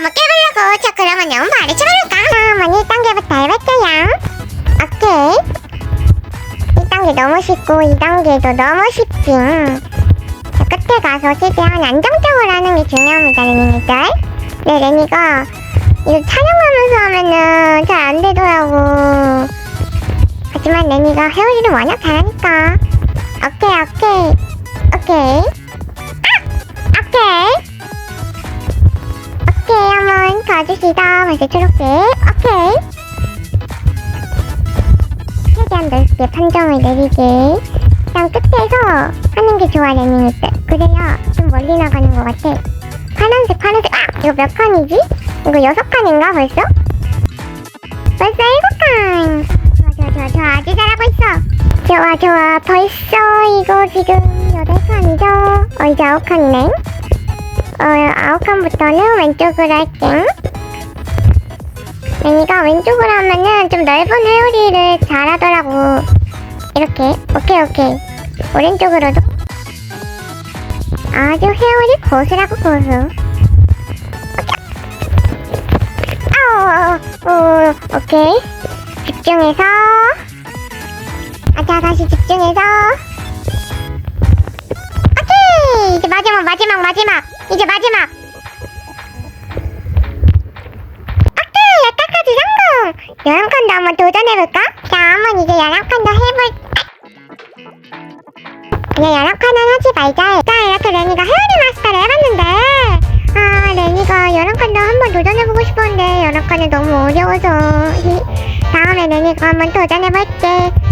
한번 깨보려고. 자, 그러면 영바르쳐볼까 그러면 1단계부터 해볼게요. 오케이. 1단계 너무 쉽고 2단계도 너무 쉽지. 자, 끝에 가서 최대한 안정적으로 하는 게 중요합니다, 레니들. 네, 레니가 이거 촬영하면서 하면은 잘 안 되더라고. 하지만 레니가 헤어리를 워낙 잘하니까. 오케이, 오케이. 오케이. 가주시다. 벌써 초록색. 오케이. 최대한 넓게 판정을 내리게. 그냥 끝에서 하는 게 좋아, 레밍일 때. 그래야 좀 멀리 나가는 것 같아. 파란색, 파란색. 아! 이거 몇 칸이지? 이거 여섯 칸인가, 벌써? 벌써 일곱 칸. 좋아, 좋아, 좋아, 좋아. 아주 잘하고 있어. 좋아, 좋아. 벌써 이거 지금 여덟 칸이죠? 어, 이제 아홉 칸이네. 어, 아홉 칸부터는 왼쪽으로 할게. 레니가 왼쪽으로 하면은 좀 넓은 회오리를 잘하더라고. 이렇게. 오케이, 오케이. 오른쪽으로도. 아주 회오리 고수라고 고수. 아우, 오, 오케이. 집중해서. 아, 자, 다시 집중해서. 오케이! 이제 마지막, 마지막, 마지막. 이제 마지막. 오케이! 여기까지 칸도 한번 도전해볼까? 자, 한번 이제 칸도 해볼, 그냥 칸은 하지 말자. 일단 이렇게 레니가 헤어리 마스터를 해봤는데, 아, 레니가 칸도 한번 도전해보고 싶었는데, 칸은 너무 어려워서. 다음에 레니가 한번 도전해볼게.